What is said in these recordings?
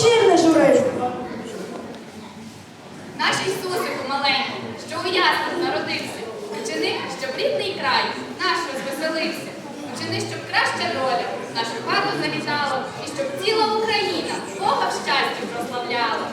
вечірне журив. Наш Ісусику маленький, що у яслах народився, учини, щоб рідний край наш розвеселився, учини, щоб краща доля нашу хату завітала, і щоб ціла Україна Бога в щастя прославляла.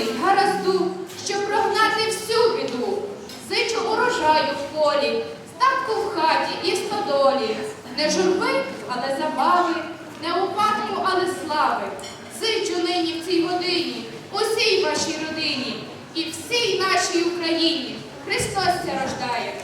Й гаразду, щоб прогнати всю біду. Сичу урожаю в полі, статку в хаті і в стодолі. Не журби, але забави, не упадку, але слави. Зичу нині в цій годині, усій вашій родині і всій нашій Україні. Христос ся рождає.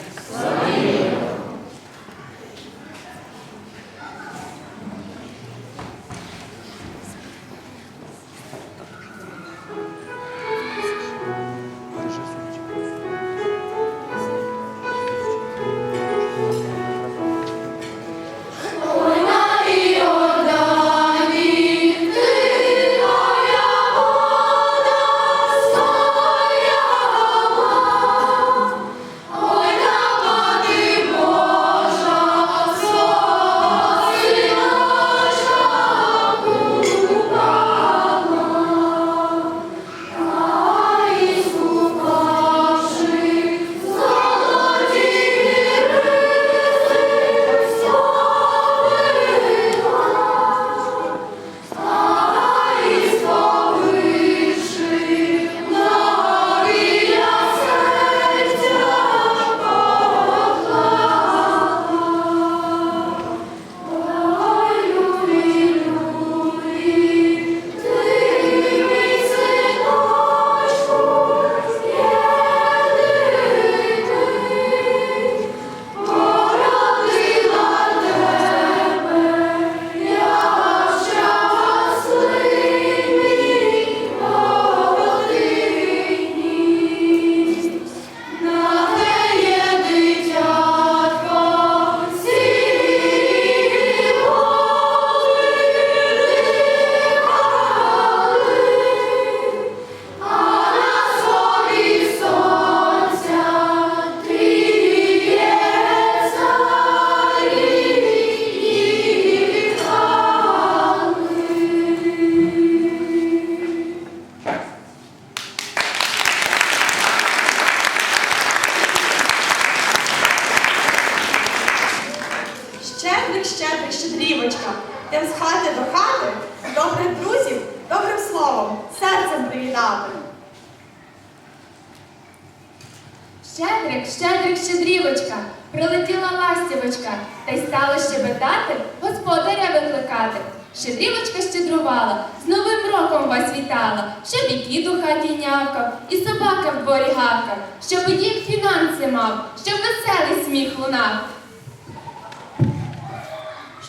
Щедрик, щедрик, щедрівочка, прилетіла ластівочка, та й стала щебетати, господаря викликати. Щедрівочка щедрувала, з Новим роком вас вітала, щоб і кіт у хаті нявкав, і собака в дворі гавкав, щоб і дім фінанси мав, щоб веселий сміх лунав.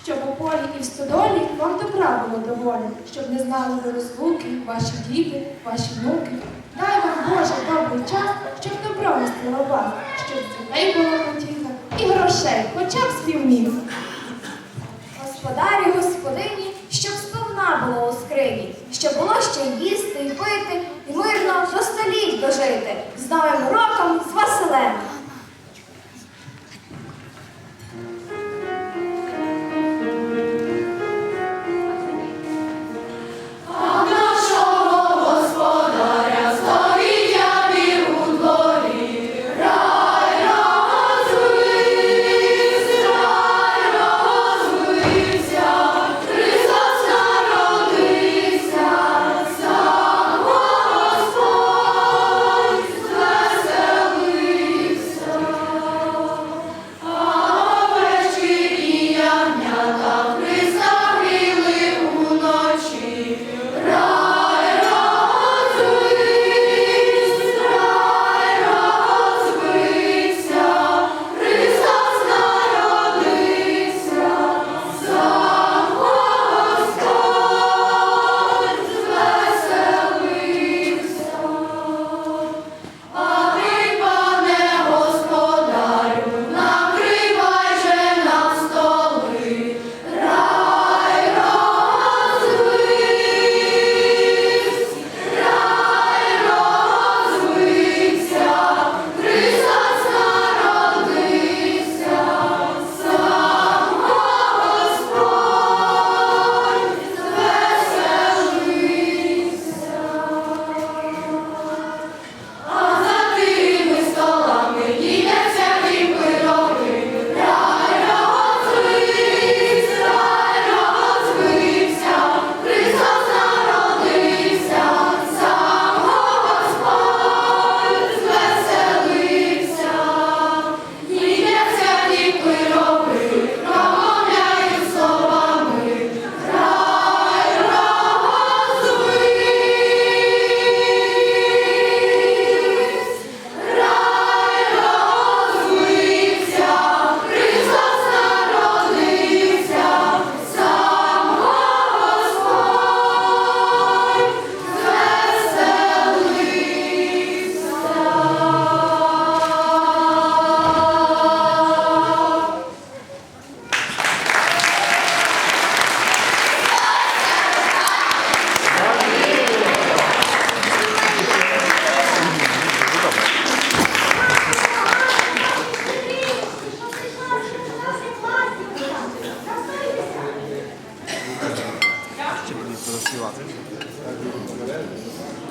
Щоб у полі і в стодолі вам добра було доволі, щоб не знали ви розлуки, ваші діти, ваші внуки. Вас, щоб дітей було хотіла і грошей, хоча б співмів. Господарі, господині, щоб сповна було у скрині, щоб було ще їсти і пити, і мирно до століть дожити, з новим роком, з Василем.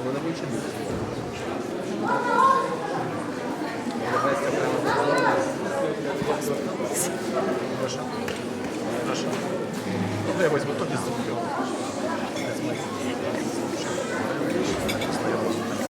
Bana bu için